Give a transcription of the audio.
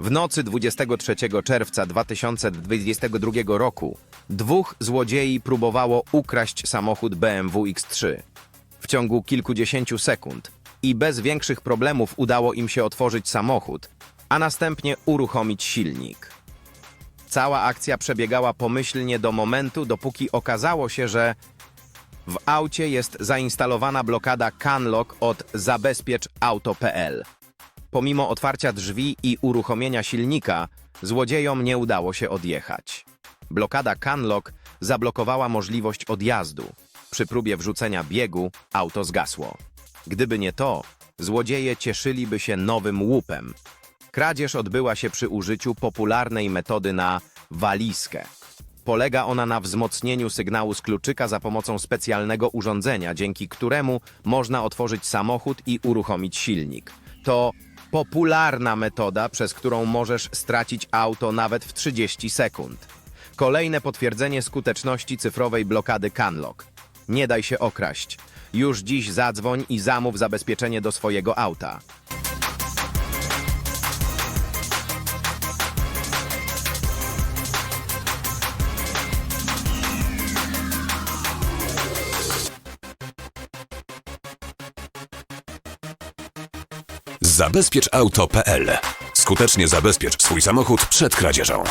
W nocy 23 czerwca 2022 roku dwóch złodziei próbowało ukraść samochód BMW X3. W ciągu kilkudziesięciu sekund i bez większych problemów udało im się otworzyć samochód, a następnie uruchomić silnik. Cała akcja przebiegała pomyślnie do momentu, dopóki okazało się, że w aucie jest zainstalowana blokada CanLock od zabezpieczauto.pl. Pomimo otwarcia drzwi i uruchomienia silnika, złodziejom nie udało się odjechać. Blokada CanLock zablokowała możliwość odjazdu. Przy próbie wrzucenia biegu auto zgasło. Gdyby nie to, złodzieje cieszyliby się nowym łupem. Kradzież odbyła się przy użyciu popularnej metody na walizkę. Polega ona na wzmocnieniu sygnału z kluczyka za pomocą specjalnego urządzenia, dzięki któremu można otworzyć samochód i uruchomić silnik. To popularna metoda, przez którą możesz stracić auto nawet w 30 sekund. Kolejne potwierdzenie skuteczności cyfrowej blokady CanLock. Nie daj się okraść. Już dziś zadzwoń i zamów zabezpieczenie do swojego auta. Zabezpieczauto.pl. Skutecznie zabezpiecz swój samochód przed kradzieżą.